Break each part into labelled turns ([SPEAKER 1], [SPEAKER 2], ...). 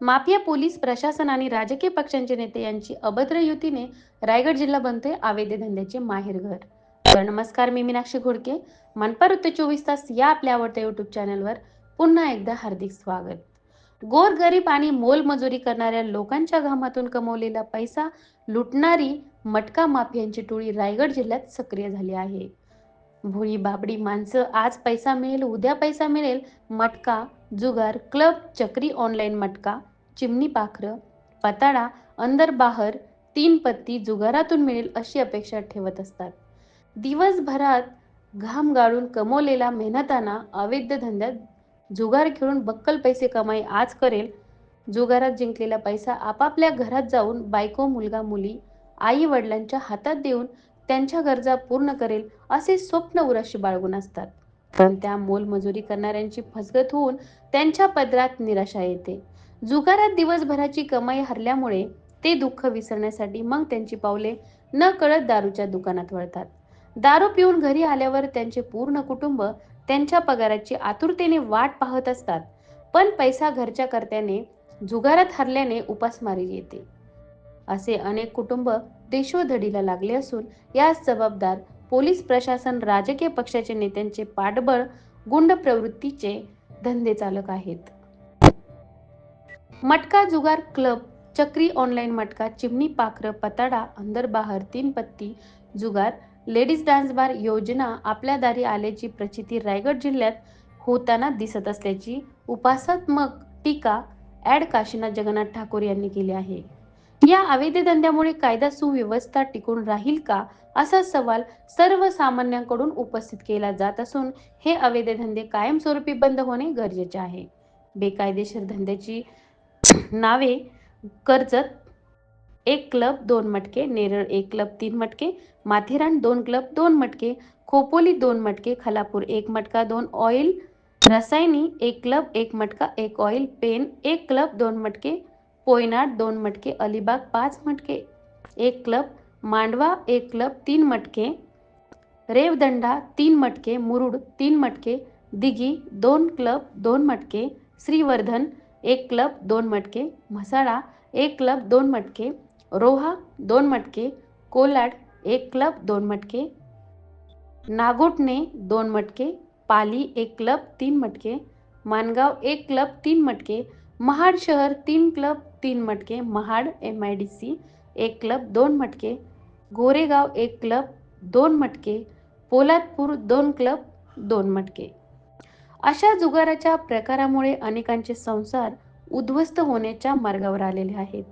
[SPEAKER 1] Mafia police प्रशासन आणि राजकीय पक्षांचे नेते यांची अभद्र युतीने रायगड जिल्हा बनतोय आवेदे धंद्याचे माहेरघर तर नमस्कार मी मीनाक्षी घोडके. मनपा वृत्त चोवीस तास या आपल्या आवडत्या युट्यूब चॅनलवर पुन्हा एकदा हार्दिक स्वागत. गोरगरीब आणि मोलमजुरी करणाऱ्या लोकांच्या घामातून कमवलेला पैसा लुटणारी मटका माफियांची टोळी रायगड जिल्ह्यात सक्रिय झाली आहे. भोळी बाबडी माणसं आज पैसा मिळेल उद्या पैसा मिळेल मटका जुगार क्लब चक्री ऑनलाईन मटका चिमणी पाखरं पताडा अंदर बाहर तीन पत्ती जुगारातून मिळेल अशी अपेक्षा ठेवत असतात. दिवसभरात घाम गाळून कमवलेला मेहनताना अवैध धंद्यात जुगार खेळून बक्कल पैसे कमाई आज करेल. जुगारात जिंकलेला पैसा आपापल्या घरात जाऊन बायको मुलगा मुली आई वडिलांच्या हातात देऊन त्यांच्या गरजा पूर्ण करेल असे स्वप्न उराशी बाळगून असतात. पण त्या मोलमजुरी करणाऱ्यांची फसगत होऊन त्यांच्या पदरात निराशा येते. जुगारात दिवसभराची कमाई हरल्यामुळे ते दुःख विसरण्यासाठी मग त्यांची पावले न कळत दारूच्या दुकानात वळतात. दारू पिऊन घरी आल्यावर त्यांचे पूर्ण कुटुंब त्यांच्या पगाराची आतुरतेने वाट पाहत असतात. पण पैसा घरच्या कर्त्याने जुगारात हरल्याने उपासमारी येते. असे अनेक कुटुंब देशोधडीला लागले असून यास जबाबदार पोलीस प्रशासन राजकीय पक्षाचे नेत्यांचे पाठबळ गुंड प्रवृत्तीचे धंदे चालक आहेत. मटका जुगार क्लब चक्री ऑनलाईन मटका चिमणी पाखरं पताडा अंदर बाहर तीन पत्ती जुगार लेडीज डान्स बार योजना आपल्या दारी आल्याची प्रचिती रायगड जिल्ह्यात होताना दिसत असल्याची उपासात्मक टीका ॲड काशीनाथ जगन्नाथ ठाकूर यांनी केली आहे. या अवैध धंद्यामुळे कायदा सुव्यवस्था टिकून राहील का? असा सवाल सर्वसामान्यांकडून उपस्थित केला जात असून हे अवैध धंदे कायमस्वरूपी बंद होणे गरजेचे आहे. बेकायदेशीर धंद्याची नावे कर्जत एक क्लब दोन मटके नेरळ एक क्लब तीन मटके माथेरान दोन क्लब दोन मटके खोपोली दोन मटके खलापूर एक मटका दोन ऑइल रसायनी एक क्लब एक मटका एक ऑइल पेन एक क्लब दोन मटके पोयनाड दोन मटके अलिबाग पाच मटके एक क्लब मांडवा एक क्लब तीन मटके रेवदंडा तीन मटके मुरुड तीन मटके दिघी दोन क्लब दोन मटके श्रीवर्धन एक क्लब दोन मटके म्हसाळा एक क्लब दोन मटके रोहा दोन मटके कोलाड एक क्लब दोन मटके नागोटणे दोन मटके पाली एक क्लब तीन मटके मानगाव एक क्लब तीन मटके महाड शहर तीन क्लब तीन मटके Mahad M I D C एक क्लब दोन मटके गोरेगाव एक क्लब दोन मटके पोलादपूर दोन क्लब दोन मटके. अशा जुगाराच्या प्रकारामुळे अनेकांचे संसार उद्ध्वस्त होण्याच्या मार्गावर आलेले आहेत.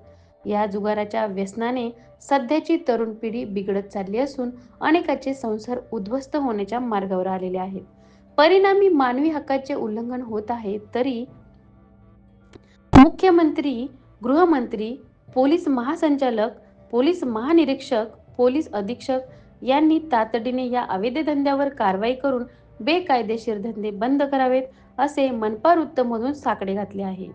[SPEAKER 1] या जुगाराच्या व्यसनाने सध्याची तरुण पिढी बिघडत चालली असून अनेकांचे संसार उद्ध्वस्त होण्याच्या मार्गावर आलेले आहेत. परिणामी मानवी हक्काचे उल्लंघन होत आहे तरी मुख्यमंत्री गृहमंत्री पोलीस महासंचालक पोलीस महानिरीक्षक पोलीस अधीक्षक यांनी तातडीने या अवैध धंद्यावर कारवाई करून बेकायदेशीर धंदे बंद करावेत असे मनपा वृत्तमधून साकडे घातले आहे.